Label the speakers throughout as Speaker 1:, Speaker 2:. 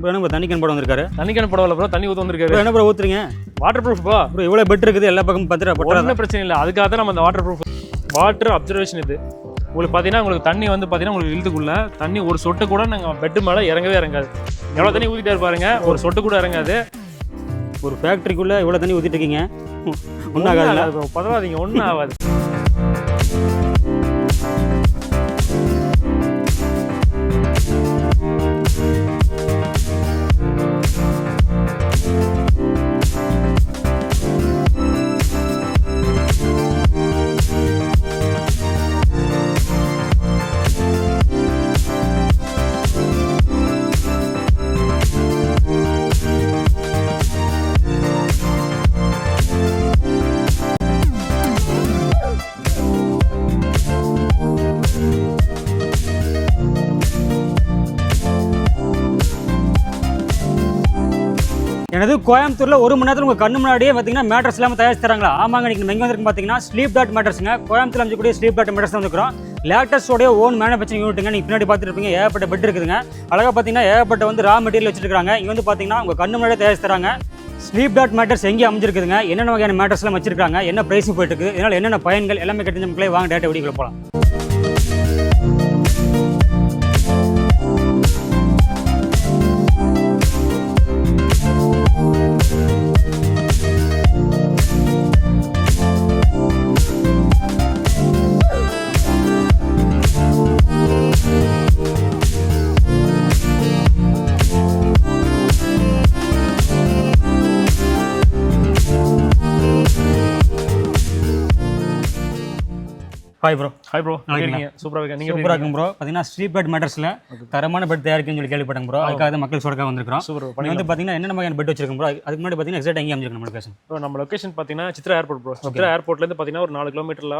Speaker 1: Bro என்ன bro தண்ணி can போட வந்திருக்காரு?
Speaker 2: தண்ணி கேன் போடல ப்ரோ தண்ணி ஊற்ற வந்திருக்காரு.
Speaker 1: என்ன ப்ரோ ஊத்துறீங்க?
Speaker 2: வாட்டர் ப்ரூஃப் ப்ரோ
Speaker 1: ப்ரோ இவ்வளோ பெட் இருக்குது எல்லா பக்கமும் பத்திர
Speaker 2: ஒன்றும் பிரச்சனை இல்லை. அதுக்காக தான் நம்ம அந்த வாட்டர் ப்ரூஃப் வாட்டர் அப்சர்வேஷன் இது. உங்களுக்கு பார்த்தீங்கன்னா உங்களுக்கு தண்ணி வந்து பார்த்தீங்கன்னா உங்களுக்கு இழுத்துக்குள்ள தண்ணி ஒரு சொட்டு கூட நாங்கள் பெட்டு மேலே இறங்கவே இறங்காது. எவ்வளோ தண்ணி ஊற்றிட்டே இருப்பாருங்க ஒரு சொட்டு கூட இறங்காது.
Speaker 1: ஒரு ஃபேக்ட்ரிக்குள்ளே இவ்வளோ தண்ணி ஊற்றிட்டு இருக்கீங்க. ஒன்றும்
Speaker 2: bro. பதவாதீங்க ஒன்றும் ஆகாது.
Speaker 1: கோயம்புத்தூரில் ஒரு மணி நேரத்தில் உங்கள் கண்ணு முன்னாடியே பார்த்தீங்கன்னா மேட்ரஸ் எல்லாமே தயாரிச்சு தராங்களா ஆமாங்க நீங்கள் இங்கே எங்கே பார்த்தீங்கன்னா ஸ்லீப் டாட் மேட்ரஸுங்க கோயம்புத்தூர் அமைச்சக்கூடிய ஸ்லீப் டாட் மேட்ரஸ் வந்துக்கிறோம் லேட்டஸ்டோடைய ஓன் மேனுஃபேக்சரிங் யூனிட்டுங்க நீங்கள் பின்னாடி பார்த்துட்டு இருப்பீங்க ஏகப்பட்ட பெட் இருக்குதுங்க. அழகாக பார்த்தீங்கன்னா ஏகப்பட்ட வந்து ரா மெட்டீரியல் வச்சிருக்காங்க இங்கே வந்து பார்த்தீங்கன்னா உங்கள் கண்ணு முன்னாடியே தயாரிச்சு தராங்க ஸ்லீப் டாட் மேட்டர்ஸ் எங்கே அமைஞ்சிருக்குதுங்க? என்னென்ன வகையான மேட்டர்ஸ்லாம் வச்சிருக்காங்க என்ன ப்ரைஸும் போயிட்டு இருக்குது இதனால் என்னென்ன பயன்கள்? எல்லாமே கட்டிஞ்ச மக்களே வாங்க டேட்டா வீடியோ போகலாம் ஹாய் ப்ரோ
Speaker 2: ஹாய் ப்ரோ
Speaker 1: நல்லா
Speaker 2: இருக்கீங்க? சூப்பராக இருக்கீங்க. நீங்கள்
Speaker 1: சூப்பராக இருக்கும் ப்ரோ பார்த்தீங்கன்னா ஸ்லீப் பெட் மேட்டர்ஸில் தரமான பெட் தயாரிக்குன்னு சொல்லி கேள்விப்பட்டேன் ப்ரோ அதுக்காக தான் மக்கள் சொல்லிக்க வந்திருக்கிறோம்.
Speaker 2: சூப்பர்
Speaker 1: இங்க வந்து பார்த்தீங்கன்னா என்னென்ன வகையான பெட் வச்சிருக்கோம் ப்ரோ அதுக்கு முன்னாடி பார்த்தீங்கன்னா எக்ஸாக்ட் எங்கே அமைஞ்சிருக்கோம் நம்ம லொகேஷன்
Speaker 2: ப்ரோ நம்ம லொகேஷன் பார்த்தீங்கன்னா சித்ரா ஏர்போர்ட் ப்ரோ சித்ரா ஏர்போர்ட்லேருந்து பார்த்தீங்கன்னா ஒரு நாலு கிலோமீட்டரில்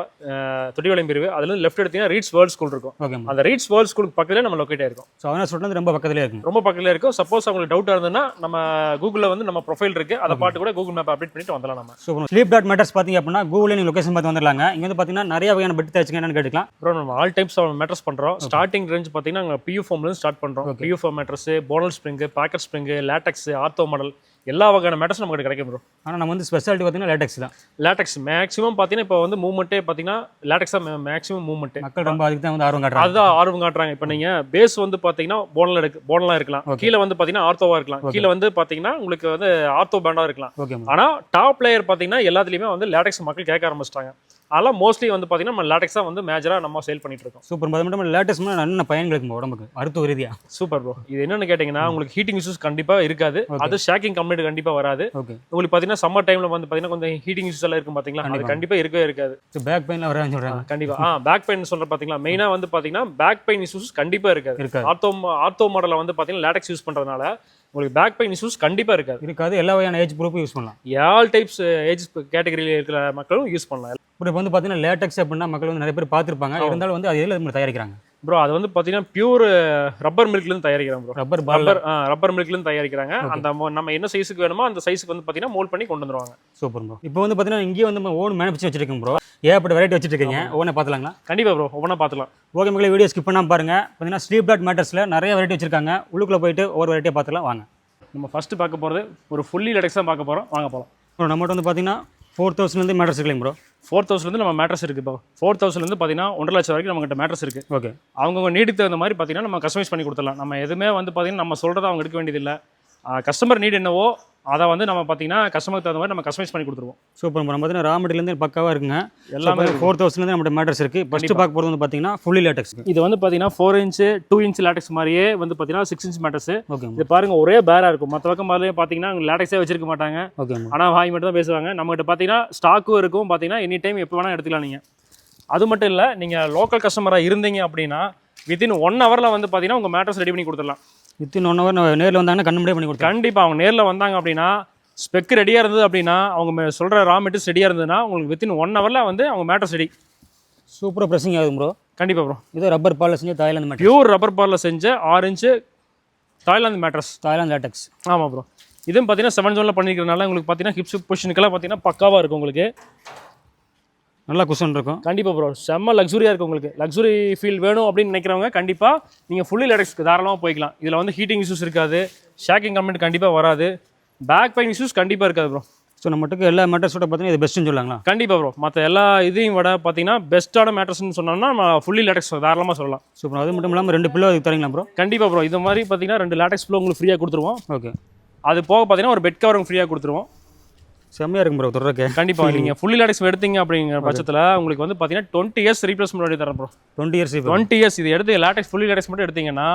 Speaker 2: தொட்டிவாளையம் பிரிவு. அதுலேருந்து லெஃப்ட் எடுத்தீங்கன்னா ரீட்ஸ் வேர்ல்ட் ஸ்கூல் இருக்கும்.
Speaker 1: ஓகே
Speaker 2: அந்த ரீட்ஸ் வேர்ல்ட் ஸ்கூலுக்கு பக்கத்துல நம்ம லொக்கேட் ஆயிருக்கும்.
Speaker 1: ஸோ அவனா சொல்றது ரொம்ப பக்கத்துலேயே இருக்கும்.
Speaker 2: ரொம்ப பக்கத்துல இருக்கும். சப்போஸ் அவங்களுக்கு டவுட்டாக இருந்ததுன்னா நம்ம கூகுளில் வந்து நம்ம ப்ரொஃபைல் இருக்கு. அதை பாட்டு கூட கூகுள் மேப் அப்டேட் பண்ணிட்டு வந்துடலாம் நம்ம.
Speaker 1: ஸோ ஸ்லீப் டாட் மேட்டர்ஸ் பார்த்தீங்க அப்படின்னா கூகுளில் நீங்கள் லொகேஷன் பார்த்து வந்துடலாங்க. இங்கே வந்து பார்த்தீங்கன்னா நிறைய வகையான பெட் தயாரிச்சுங்க என்னன்னு கேட்டுக்கலாம்.
Speaker 2: ப்ரோ நம்ம ஆல் டைப்ஸ் மேட்ரஸ் பண்றோம். ஸ்டார்டிங் ரேஞ்ச் பார்த்தீங்கன்னா நாங்கள் பியூ ஃபார்ம்லேருந்து ஸ்டார்ட் பண்றோம். PU foam mattress bonnell spring pocket spring latex ortho model எல்லா வகையான மேட்ரஸ் நமக்கு கிடைக்கும் ப்ரோ
Speaker 1: ஆனால் நம்ம வந்து ஸ்பெஷாலிட்டி பார்த்தீங்கன்னா லேட்டக்ஸ் தான்.
Speaker 2: லேட்டக்ஸ் மேக்ஸிமம் பார்த்தீங்கன்னா இப்போ வந்து மூவ்மெண்ட்டே பார்த்தீங்கன்னா லேட்டக்ஸாக மேக்ஸிமம் மூவ்மெண்ட்
Speaker 1: மக்கள் ரொம்ப அதுக்கு தான் வந்து ஆர்வம் காட்டுறாங்க.
Speaker 2: அதுதான் ஆர்வம் காட்டுறாங்க. இப்போ நீங்க பேஸ் வந்து பாத்தீங்கன்னா போனல் இருக்கு போனலாம் இருக்கலாம். கீழே வந்து பாத்தீங்கன்னா ஆர்த்தோவா இருக்கலாம். கீழே வந்து பாத்தீங்கன்னா உங்களுக்கு வந்து ஆர்த்தோ பேண்டா இருக்கலாம்.
Speaker 1: ஓகே ப்ரோ
Speaker 2: ஆனா டாப் லேயர் பாத்தீங்கன்னா எல்லாத்துலயுமே வந்து லேட்டக்ஸ் மக்கள் கேட்க ஆரம்பிச்சிட்டாங்க. அதெல்லாம் மோஸ்ட்லி வந்து பாத்தீங்கன்னா நம்ம லேட்டக்ஸா வந்து மேஜரா நம்ம சேல் பண்ணிட்டு இருக்கோம்.
Speaker 1: சூப்பர் அது மட்டும் லேட்டஸ்ட் நல்ல பயன்கள் இருக்கும் உடம்புக்கு. மருத்துவ ரீதியாக
Speaker 2: சூப்பர் ப்ரோ இது என்னன்னு கேட்டீங்கன்னா உங்களுக்கு ஹீட்டிங் இஷ்யூஸ் கண்டிப்பா இருக்காது. அது ஷேக்கிங் கம்ப்ளைண்ட் கண்டிப்பா வராது.
Speaker 1: ஓகே
Speaker 2: உங்களுக்கு பாத்தீங்கன்னா சம்மர் டைம்ல வந்து பாத்தீங்கன்னா கொஞ்சம் ஹீட்டிங் இஷ்யூஸ் எல்லாம் இருக்கும் பாத்தீங்களா? அது கண்டிப்பா. இருக்கவே இருக்காது.
Speaker 1: பேக் பெயினில் வரான்னு சொல்கிறாங்க
Speaker 2: கண்டிப்பா. ஆ பேக் பெயின் சொல்ற பாத்தீங்களா? மெயினா வந்து பாத்தீங்கன்னா பேக் பெயின் இஷ்யூஸ் கண்டிப்பா இருக்காது. ஆர்த்தோ ஆர்த்தோ மாடல வந்து பாத்தீங்கன்னா லேட்டக்ஸ் யூஸ் பண்றதுனால உங்களுக்கு பேக் பெயின் இஷ்யூஸ் கண்டிப்பா இருக்காது.
Speaker 1: இருக்காது. எல்லா வகையான ஏஜ் குரூப்பும் யூஸ் பண்ணலாம்.
Speaker 2: ஆல் டைப்ஸ் ஏஜ் கேட்டகரியில் இருக்கிற மக்களும் யூஸ் பண்ணலாம்.
Speaker 1: இப்போ வந்து பார்த்தீங்கன்னா லேட்டக்ஸ் அப்படின்னா மக்கள் வந்து நிறைய பேர் பார்த்துருப்பாங்க. இருந்தாலும் வந்து அது எதில் தயாரிக்கிறாங்க?
Speaker 2: ப்ரோ அது வந்து பாத்தீங்கன்னா பியூர் ரப்பர் மில்க்ல இருந்து தயாரிக்கிறோம் ப்ரோ
Speaker 1: ரப்பர்
Speaker 2: ரப்பர் ரப்பர் மில்க்ல இருந்து தயாரிக்கிறாங்க. அந்த நம்ம என்ன சைஸுக்கு வேணுமோ அந்த சைஸுக்கு வந்து பாத்தீங்கன்னா மோல்ட் பண்ணி கொண்டு வந்துருவாங்க.
Speaker 1: சூப்பர் ப்ரோ இப்போ வந்து பார்த்தீங்கன்னா இங்கேயே வந்து நம்ம ஓன் மேனுஃபேக்சர் வச்சிருக்கோம் ப்ரோ ஏகப்பட்ட வெரைட்டி வச்சிருக்கீங்க. ஓனை பார்த்துலாங்களா
Speaker 2: கண்டிப்பா ப்ரோ ஒவ்வொன்றா பார்த்துக்கலாம்
Speaker 1: ஓகே மக்களே வீடியோ ஸ்கிப் பண்ணாம பாருங்க. பார்த்தீங்கன்னா ஸ்லீப் டாட் மேட்டர்ஸில் நிறைய வெரைட்டி வச்சிருக்காங்க. உள்ளுக்குள்ள போயிட்டு ஒவ்வொரு வெரைட்டியை பார்த்துலாம் வாங்க.
Speaker 2: நம்ம ஃபர்ஸ்ட் பார்க்க போறது ஒரு ஃபுல்லி லேட்டக்ஸ் தான் பார்க்க போறோம். வாங்க
Speaker 1: ப்ரோ நம்மகிட்ட வந்து பார்த்தீங்கன்னா ஃபோர் தௌசண்ட்லேருந்து மேட்டர்ஸ் இருக்குல்லைங்க ப்ரோ
Speaker 2: ஃபோர் தௌசண்ட்லேருந்து நம்ம மேட்ரஸ் இருக்குது இப்போ ஃபோர் தௌசண்ட்லேருந்து பார்த்தீங்கன்னா ஒன்றரை லட்சம் வரைக்கும் நம்மகிட்ட மேட்ரஸ் இருக்குது
Speaker 1: ஓகே
Speaker 2: அவங்கவுங்க நீடுக்கு தகுந்த மாதிரி பார்த்தீங்கன்னா நம்ம கஸ்டமைஸ் பண்ணி கொடுத்துடலாம். நம்ம எதுவுமே வந்து பார்த்தீங்கன்னா நம்ம சொல்கிறத அவங்க எடுக்க வேண்டியதில்லை. கஸ்டமர் நீட் என்னவோ அதை வந்து நம்ம பார்த்தீங்கன்னா கஸ்டமருக்கு தகுந்த மாதிரி நம்ம கஸ்டமைஸ் பண்ணி கொடுத்துருவோம்.
Speaker 1: சூப்பர். ப்ரோ பார்த்தீங்கன்னா ரா மெட்டீரியல் பக்காவாக இருக்குங்க.
Speaker 2: எல்லாமே
Speaker 1: ஃபோர் தௌசண்ட்லேருந்து நம்மகிட்ட மேட்டர்ஸ் இருக்குது ஃபஸ்ட்டு பார்க்க போகிறது வந்து பார்த்தீங்கன்னா ஃபுல்லி லேட்டக்ஸ்
Speaker 2: இது வந்து பார்த்தீங்கன்னா four inch two inch latex மாதிரியே வந்து பார்த்தீங்கன்னா சிக்ஸ் இன்ச் மேட்டர்ஸ்
Speaker 1: ஓகே
Speaker 2: இது பாருங்க ஒரே பேராக இருக்கும். மற்ற பக்கம் மாதிரியே பார்த்தீங்கன்னா லேட்டக்ஸே வச்சிருக்க மாட்டாங்க.
Speaker 1: ஓகே
Speaker 2: ஆனால் வாங்கி மட்டும் தான் பேசுவாங்க. நம்மகிட்ட பார்த்தீங்கன்னா ஸ்டாக்கும் இருக்கும். பார்த்தீங்கன்னா எனி டைம் எப்போ வேணால் எடுத்துக்கலாம் நீங்கள் அது மட்டும் இல்லை நீங்கள் லோக்கல் கஸ்டமராக இருந்தீங்க அப்படின்னா வித்தின் ஒன் ஹவரில் வந்து பார்த்தீங்கன்னா உங்கள் மேட்டர்ஸ் ரெடி பண்ணி கொடுத்துடலாம்.
Speaker 1: வித்தின் ஒன் ஹவர் நேரில் வந்தாங்கன்னா கண்ணு பண்ணி கொடுத்தேன்
Speaker 2: கண்டிப்பாக அவங்க நேரில் வந்தாங்க அப்படின்னா ஸ்பெக் ரெடியாக இருந்தது அப்படின்னா அவங்க சொல்ற ரா மெட்டீரியல்ஸ் ரெடியாக இருந்ததுன்னா உங்களுக்கு வித்தின் ஒன் ஹவரில் வந்து அவங்க மேட்டர்ஸ் ரெடி
Speaker 1: சூப்பராக ப்ரெஸ்ஸிங் ஆகுது ப்ரோ
Speaker 2: கண்டிப்பாக ப்ரோ
Speaker 1: இது ரப்பர் பாலில் செஞ்சு தாய்லாந்து மேட்டர்
Speaker 2: பியூர் ரப்பர் பாரில் செஞ்ச inch Thailand mattress
Speaker 1: Thailand latex
Speaker 2: ஆமாம் ப்ரோ இதுவும் பார்த்தீங்கன்னா செவன் ஜோனில் பண்ணிக்கிறதுனால உங்களுக்கு பார்த்தீங்கன்னா ஹிப்ஸ் பொசிஷனுக்கெல்லாம் பார்த்தீங்கன்னா பக்காவாக இருக்கும் உங்களுக்கு.
Speaker 1: நல்லா குஷன் இருக்கும்.
Speaker 2: கண்டிப்பாக ப்ரோ செம்ம லக்ஸுரியாக இருக்கும் உங்களுக்கு. லக்ஸுரி ஃபீல் வேணும் அப்படின்னு நினைக்கிறவங்க கண்டிப்பாக நீங்கள் ஃபுல்லி லெடக்ஸ்க்கு தாராளமாக போய்க்கலாம். இதில் வந்து ஹீட்டிங் இஷ்யூஸ் இருக்காது. ஷேக்கிங் கம்ப்ளைண்ட் கண்டிப்பாக வராது. பேக் பெயின் இஷ்யூஸ் கண்டிப்பாக இருக்காது ப்ரோ
Speaker 1: ஸோ நம்மட்டுக்கு எல்லா மேட்டர்ஸோட பார்த்தீங்கன்னா இது பெஸ்ட்டுன்னு சொல்லாங்களா
Speaker 2: கண்டிப்பாக ப்ரோ மற்ற எல்லா இதையும் விட பார்த்தீங்கன்னா பெஸ்ட்டான மேட்டர்ஸ்னு சொன்னோம்னா நம்ம ஃபுல்லி லேட்டக்ஸ் தாராளமாக சொல்லலாம்.
Speaker 1: சூப்பர் அது மட்டும் இல்லாமல் ரெண்டு பில்லோ தரீங்களா ப்ரோ
Speaker 2: கண்டிப்பாக ப்ரோ இது மாதிரி பார்த்தீங்கன்னா ரெண்டு லேட்டக்ஸ் ஃப்ளோ உங்களுக்கு ஃப்ரீயாக கொடுத்துருவோம்.
Speaker 1: ஓகே
Speaker 2: அது போக பார்த்தீங்கன்னா ஒரு பெட் கவரும் ஃப்ரீயாக கொடுத்துருவோம்.
Speaker 1: செம்மையாக இருக்கும் ப்ரோ தொடர்க்கே
Speaker 2: கண்டிப்பாக நீங்கள் ஃபுல்லி லேட்டக்ஸ் எடுத்தீங்க அப்படிங்கிற பட்சத்தில் உங்களுக்கு வந்து பார்த்தீங்கன்னா டுவெண்ட்டி இயர்ஸ் ரீப்ளேஸ்மெண்ட் வழி தரேன் bro
Speaker 1: twenty years
Speaker 2: twenty years இது எடுத்து லேட்டக்ஸ் ஃபுல்லி லேட்டக்ஸ் மட்டும் எடுத்தீங்கன்னா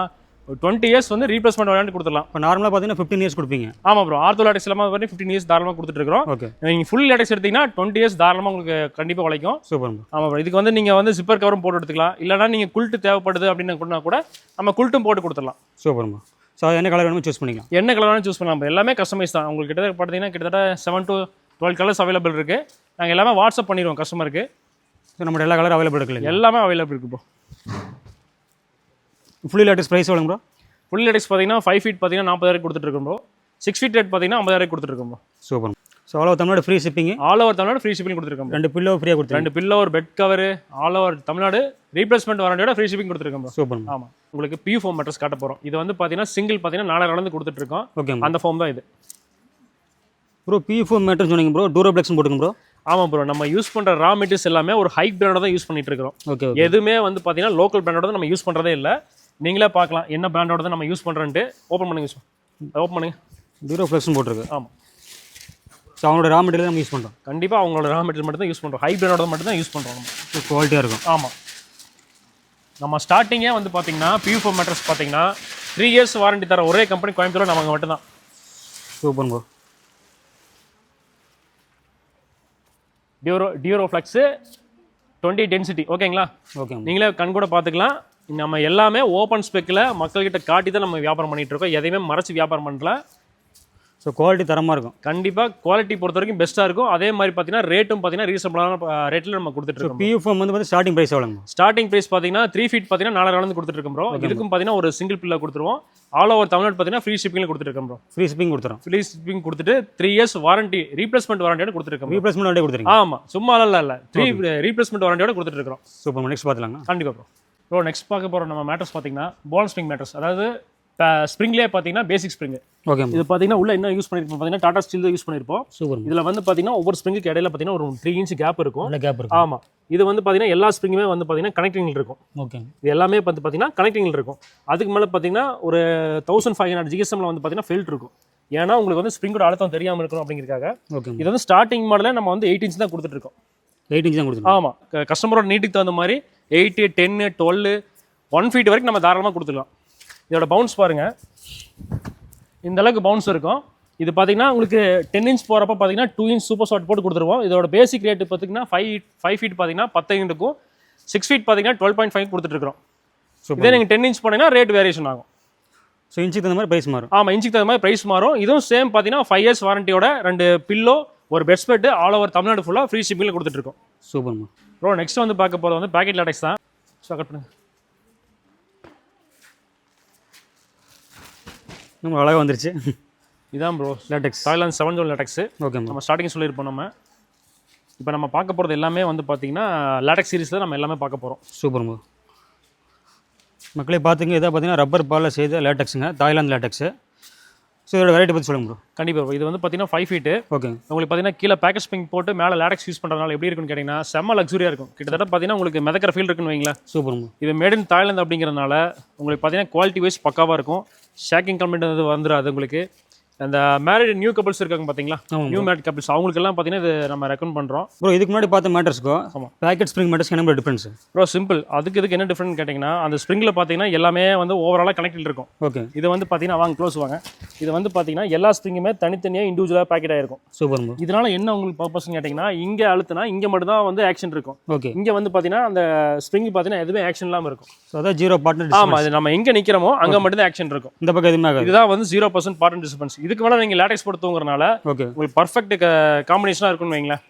Speaker 2: டுவெண்ட்டி இயர்ஸ் வந்து ரீப்ளேஸ்மெண்ட் விளையாண்டு கொடுத்துடலாம்.
Speaker 1: இப்போ நார்மலாக பார்த்தீங்கன்னா ஃபிஃப்டீன் இயர்ஸ் கொடுப்பீங்க.
Speaker 2: ஆமாம் ப்ரோ ஆர்த்தோ லேட்டக்ஸ் இல்லாமல் வந்து ஃபிஃப்டின் இயர்ஸ் தாராளமாக கொடுத்துட்ருக்கோம்
Speaker 1: ஓகே.
Speaker 2: நீங்கள் ஃபுல் லேட்டக்ஸ் எடுத்தீங்கன்னா டுவெண்ட்டி இயர்ஸ் தாராளமாக உங்களுக்கு கண்டிப்பாக உழைக்கும்.
Speaker 1: சூப்பர் ப்ரோ
Speaker 2: ஆமாம் ப்ரோ இதுக்கு வந்து நீங்கள் வந்து ஜிப்பர் கவரும் போட்டு எடுத்துக்கலாம். இல்லைனா நீங்கள் குல்ட்டு தேவைப்படுது அப்படின்னு கூட கூட நம்ம குல்ட்டும் போட்டு கொடுத்துடலாம்.
Speaker 1: சூப்பர் ப்ரோ ஸோ என்ன கலர் வேணுமோ சூஸ் பண்ணிக்கலாம்.
Speaker 2: என்ன கலர் வேணும் சூஸ் பண்ணலாம். எல்லாமே கஸ்டமைஸ் தான். உங்களுக்கு கிட்ட பார்த்தீங்கன்னா கிட்டத்தட்ட seven to twelve colours available இருக்குது நாங்கள் எல்லாமே வாட்ஸ்அப் பண்ணிடுவோம் கஸ்டமருக்கு
Speaker 1: ஸோ நம்ம எல்லா கலர் அவைலபிள் இருக்குல்ல
Speaker 2: எல்லாமே அவைலபிள் இருக்குது ப்ரோ
Speaker 1: ஃபுல்லி லேட்டஸ்ட் ப்ரைஸ் எவ்வளோ ப்ரோ
Speaker 2: ஃபுல் லேடக்ஸ் பார்த்தீங்கன்னா ஃபைவ் ஃபீட் பார்த்தீங்கன்னா நாற்பதாயிரம் கொடுத்துட்ருக்கோம் ப்ரோ சிக்ஸ் ஃபீட் ரேட் பார்த்தீங்கன்னா ஐம்பதாயிரம் கொடுத்துருக்கோம் ப்ரோ
Speaker 1: சூப்பர் ஸோ அவ்வளோ Tamil Nadu free shipping
Speaker 2: all over Tamil Nadu free shipping கொடுத்துருக்கோம்.
Speaker 1: ரெண்டு பில்லோ ஃப்ரீயாக கொடுத்துருங்க
Speaker 2: ரெண்டு பில்லோ ஒரு bed cover all over Tamil Nadu replacement வாரண்டியோட free shipping கொடுத்துருக்கோம் ப்ரோ
Speaker 1: சூப்பர்
Speaker 2: ஆமாம் உங்களுக்கு பியூ ஃபோம் மேட்ரஸ் காட்ட போகிறோம் இது வந்து பார்த்தீங்கன்னா சிங்கிள் பார்த்தீங்கன்னா நாலாயிரம் வந்து கொடுத்துட்ருக்கோம்.
Speaker 1: ஓகே
Speaker 2: அந்த ஃபோம் தான் இது.
Speaker 1: ப்ரோ பி ஃபோர் மேட்டர் சொன்னீங்க ப்ரோ டூரோப்ளெக்ஸ் போட்டுங்க ப்ரோ
Speaker 2: ஆமாம் ப்ரோ நம்ம யூஸ் பண்ணுற ரா மெட்டீரியல்ஸ் எல்லாமே ஒரு ஹை பிராண்டோட தான் யூஸ் பண்ணிட்டு இருக்கிறோம்
Speaker 1: ஓகே
Speaker 2: எதுவுமே வந்து பார்த்தீங்கன்னா லோக்கல் பிராண்டோட நம்ம யூஸ் பண்ணுறதே இல்லை. நீங்களே பார்க்கலாம் என்ன பிராண்டோட தான் நம்ம யூஸ் பண்ணுறேன்ட்டு ஓப்பன் பண்ணுங்க ஓப்பன் பண்ணுங்க.
Speaker 1: டூரோப்ளெக்ஸ்னு போட்டிருக்கு.
Speaker 2: ஆமாம்
Speaker 1: ஸோ அவங்களோட ரா மெட்டீரியல் நம்ம யூஸ் பண்ணுறோம்
Speaker 2: கண்டிப்பாக அவங்களோட ரா மெட்டீரியல் மட்டும் தான் யூஸ் பண்ணுறோம் ஹை பிராண்டோட மட்டும் தான் யூஸ் பண்ணுறோம் நம்ம
Speaker 1: குவாலிட்டியாக இருக்கும்.
Speaker 2: ஆமாம் நம்ம ஸ்டார்டிங்கே வந்து பார்த்தீங்கன்னா பியூ ஃபோர் மேட்ரஸ் பார்த்தீங்கன்னா த்ரீ இயர்ஸ் வாரண்டி தர ஒரே கம்பெனி கோயம்புத்தூர் நமக்கு மட்டும்தான்.
Speaker 1: Super bro
Speaker 2: Duro Duroflex twenty density ஓகேங்களா
Speaker 1: ஓகே
Speaker 2: நீங்களே கண் கூட பார்த்துக்கலாம் நம்ம எல்லாமே ஓப்பன் ஸ்பெக்கில் மக்கள்கிட்ட காட்டி தான் நம்ம வியாபாரம் பண்ணிட்டு இருக்கோம். எதையுமே மறைச்சு வியாபாரம் பண்ணல.
Speaker 1: ஸோ குவாலிட்டி தரமாக இருக்கும்.
Speaker 2: கண்டிப்பாக குவாலிட்டி பொறுத்த வரைக்கும் பெஸ்ட்டாக இருக்கும். அதே மாதிரி பார்த்தீங்கன்னா ரேட்டும் பார்த்தீங்கன்னா ரீசனபிளான ரேட்டில் நம்ம கொடுத்துட்டு
Speaker 1: பியூ ஃபோம் வந்து வந்து ஸ்டார்டிங் ப்ரைஸ் எவ்வளோங்க
Speaker 2: ஸ்டார்டிங் ப்ரைஸ் பார்த்தீங்கன்னா த்ரீ ஃபீட் பார்த்தீங்கன்னா நாலாயிரம் கொடுத்துட்டு இருக்கோம் ப்ரோ இதுக்கும் பார்த்தீங்கன்னா ஒரு சிங்கிள் பில்ல கொடுத்துருவோம். ஆல் ஓவர் தமிழ்நாடு பார்த்தீங்கன்னா ஃப்ரீ ஷிப்பிங்கில் கொடுத்துருக்கோம் ப்ரோ
Speaker 1: ஃப்ரீ ஷிப்பிங் கொடுத்துறோம்.
Speaker 2: ஃப்ரீ ஷிப்பிங் கொடுத்துட்டு த்ரீ இயர்ஸ் வாரண்டி ரீப்ளேஸ்மெண்ட் வாரண்டியோட கொடுத்துருக்கோம்
Speaker 1: ரீப்ளேஸ்மெண்ட் வண்டியே கொடுத்துருங்க
Speaker 2: ஆமாம் சும்மா இல்லை இல்லை. த்ரீ ரீப்ளேஸ்மெண்ட் வாரண்டியோட கொடுத்துட்டு இருக்கோம்.
Speaker 1: சூப்பர் நெக்ஸ்ட் பார்த்துலாங்களா
Speaker 2: கண்டிப்பாக ப்ரோ ப்ரோ நெக்ஸ்ட் பார்க்க போகிற நம்ம மேட்டர்ஸ் பார்த்தீங்கன்னா பால் ஸ்ப்ரிங் மேட்டர்ஸ் அதாவது ஸ்ப்ரிங்லேயே பார்த்தீங்கன்னா பேசிக் ஸ்ப்ரிங்
Speaker 1: ஓகே
Speaker 2: இது பார்த்தீங்கன்னா உள்ள என்ன யூஸ் பண்ணியிருப்போம் பார்த்தீங்கன்னா டாடா ஸ்டீல் யூஸ் பண்ணியிருப்போம்
Speaker 1: சூப்பர்
Speaker 2: இதில் வந்து பார்த்தீங்கன்னா ஒவ்வொரு ஸ்ப்ரிங்குக்கு இடையில பார்த்தீங்கன்னா ஒரு த்ரீ இன்ச் கேப் இருக்கும்.
Speaker 1: கேப் இருக்கும்.
Speaker 2: ஆமாம் இது வந்து பார்த்தீங்கன்னா எல்லா ஸ்ப்ரிங்குமே வந்து பார்த்தீங்கன்னா கனெக்டிங்கில் இருக்கும்.
Speaker 1: ஓகே
Speaker 2: இது எல்லாமே வந்து பார்த்தீங்கன்னா கனெக்டிங்கில் இருக்கும். அதுக்கு மேலே பார்த்தீங்கன்னா ஒரு தௌசண்ட் ஃபைவ் ஹண்ட்ரட் ஜிஎஸ்எம்ல வந்து பார்த்தீங்கன்னா ஃபில்ட் இருக்கும். ஏன்னா உங்களுக்கு வந்து ஸ்ப்ரிங்கோட அழுத்தம் தெரியாமல் இருக்கணும் அப்படிங்கிறதுக்காக
Speaker 1: ஓகே
Speaker 2: இது வந்து ஸ்டார்டிங் மாடலில் நம்ம வந்து எயிட் இன்ச் தான் கொடுத்துட்டு இருக்கோம்.
Speaker 1: எயிட் இன்ச் தான் கொடுத்துருங்க
Speaker 2: ஆமாம் கஸ்டமரோட நீட்டுக்கு தகுந்த மாதிரி eight ten twelve one feet வரைக்கும் நம்ம தாராளமாக கொடுத்துக்கலாம். இதோட பவுன்ஸ் பாருங்கள் இந்த அளவுக்கு பவுன்ஸ் இருக்கும். இது பார்த்தீங்கன்னா உங்களுக்கு டென் இன்ச் போகிறப்ப பார்த்தீங்கன்னா டூ இன்ச் சூப்பர் ஷார்ட் போட்டு கொடுத்துருவோம். இதோட பேசிக் ரேட்டு பார்த்தீங்கன்னா ஃபைவ் ஃபைவ் ஃபீட் பார்த்தீங்கன்னா பத்து இருக்கும் சிக்ஸ் ஃபீட் பார்த்தீங்கன்னா டுவெல் பாயிண்ட் ஃபைவ் கொடுத்துட்ருக்கோம்
Speaker 1: சூப்பர்
Speaker 2: இதே நீங்கள் டென் இன்ச் போனீங்கன்னா ரேட் வேரியேஷன் ஆகும்.
Speaker 1: ஸோ இன்ச்சுக்கு தகுந்த மாதிரி ப்ரைஸ் மாறும்.
Speaker 2: ஆமாம் இன்ச்சுக்கு தகுந்த மாதிரி ப்ரைஸ் மாறும். இதுவும் சேம் பார்த்தீங்கன்னா ஃபைவ் இயர்ஸ் வாரண்டியோட ரெண்டு பில்லோ ஒரு bed spread all over Tamil Nadu ஃபுல்லாக ஃப்ரீ ஷிப்பிங்கில் கொடுத்துட்ருக்கோம்
Speaker 1: சூப்பர்மா
Speaker 2: ப்ரோ நெக்ஸ்ட் வந்து பார்க்க போகிறது வந்து பேக்கெட் லேட்டக்ஸ் தான். ஸோ கட் பண்ணுங்க.
Speaker 1: நம்ம அழகாக வந்துருச்சு.
Speaker 2: இதான் bro
Speaker 1: latex
Speaker 2: Thailand seven zone latex
Speaker 1: okay
Speaker 2: நம்ம ஸ்டார்டிங் சொல்லியிருப்போம் நம்ம. இப்போ நம்ம பார்க்க போகிறது எல்லாமே வந்து பார்த்தீங்கன்னா லேட்டக்ஸ் சீரிஸில் நம்ம எல்லாமே பார்க்க போகிறோம்
Speaker 1: சூப்பர்மா மக்களே பார்த்துங்க இதை பார்த்தீங்கன்னா ரப்பர் பாலில் செய்த லேட்டெக்ஸுங்க தாய்லாந்து லேட்டெக்ஸு ஸோ இதோட வெரைட்டி பற்றி சொல்லுங்க ப்ரோ
Speaker 2: கண்டிப்பாக இது வந்து பார்த்தீங்கன்னா ஃபைவ் ஃபீட்டு
Speaker 1: ஓகே
Speaker 2: உங்களுக்கு பார்த்தீங்கன்னா கீழே பேக்கேஜ் பிங் போட்டு மேலே லேட்டக்ஸ் யூஸ் பண்ணுறதுனால எப்படி இருக்குன்னு கேட்டிங்கன்னா செம்ம லக்ஸுரியாக இருக்கும். கிட்டத்தட்ட பார்த்தீங்கன்னா உங்களுக்கு மிதக்கிற ஃபீல் இருக்குன்னு வைங்களேன்.
Speaker 1: சூப்பர்மா
Speaker 2: இது மேட் இன் தாய்லாந்து அப்படிங்கிறதுனால உங்களுக்கு பார்த்தீங்கன்னா குவாலிட்டி வைஸ் பக்காவாக இருக்கும். ஷேக்கிங் கம்ப்ளைண்ட் வந்து வந்துடாது உங்களுக்கு. அந்த மேரிட் நியூ கப்பிள்ஸ் இருக்காங்க பார்த்தீங்களா நியூ மேரிட் கப்பிள்ஸ் அவங்களுக்கெல்லாம் பார்த்தீங்கன்னா இது நம்ம ரெக்கமெண்ட் பண்ணுறோம்
Speaker 1: ப்ரோ இதுக்கு முன்னாடி பார்த்த மேட்டர்ஸ்க்கோ
Speaker 2: ஆமாம்.
Speaker 1: பேக்கெட் ஸ்ப்ரிங் மேட்டர்ஸ்க்கு என்ன டிஃப்ரென்ஸ்
Speaker 2: ப்ரோ சிம்பிள் அதுக்கு இதுக்கு என்ன டிஃப்ரெண்ட் கேட்டிங்கன்னா அந்த ஸ்ப்ரிங்கில் பார்த்தீங்கன்னா எல்லாமே வந்து ஓவராலாக கனெக்டில் இருக்கும்.
Speaker 1: ஓகே
Speaker 2: இது வந்து பார்த்தீங்கன்னா வாங்க க்ளோஸ் வாங்க. இது வந்து பார்த்தீங்கன்னா எல்லா ஸ்ப்ரிங்குமே தனித்தனியாக இண்டிவிஜுவலாக பேக்கெட் ஆயிருக்கும்.
Speaker 1: சூப்பர்மா
Speaker 2: இதனால என்ன உங்களுக்கு பர்பஸ்ன்னு கேட்டிங்கன்னா இங்கே அழுத்தினா இங்கே மட்டும் தான் வந்து ஆக்ஷன் இருக்கும்.
Speaker 1: ஓகே
Speaker 2: இங்கே வந்து பார்த்தீங்கன்னா அந்த ஸ்ப்ரிங் பார்த்தீங்கன்னா எதுவுமே ஆக்ஷன் இல்லாமல் இருக்கும்.
Speaker 1: ஸோ அதான் ஜீரோ பார்ட்னர்
Speaker 2: ஆமாம் இது நம்ம எங்கே நிற்கிறோமோ அங்கே மட்டும் தான் ஆக்ஷன் இருக்கும்.
Speaker 1: இந்த பக்கம்
Speaker 2: இதுதான் வந்து ஜீரோ பர்சன்ட் பார்ட் டிஸ்பென்ஸ் இதுக்கு மேலே நீங்கள் லேட்டக்ஸ் போட்டு தூங்குறனால
Speaker 1: ஓகே
Speaker 2: உங்களுக்கு பர்ஃபெக்ட் காம்பினேஷனாக இருக்கும்னு வைங்களேன்.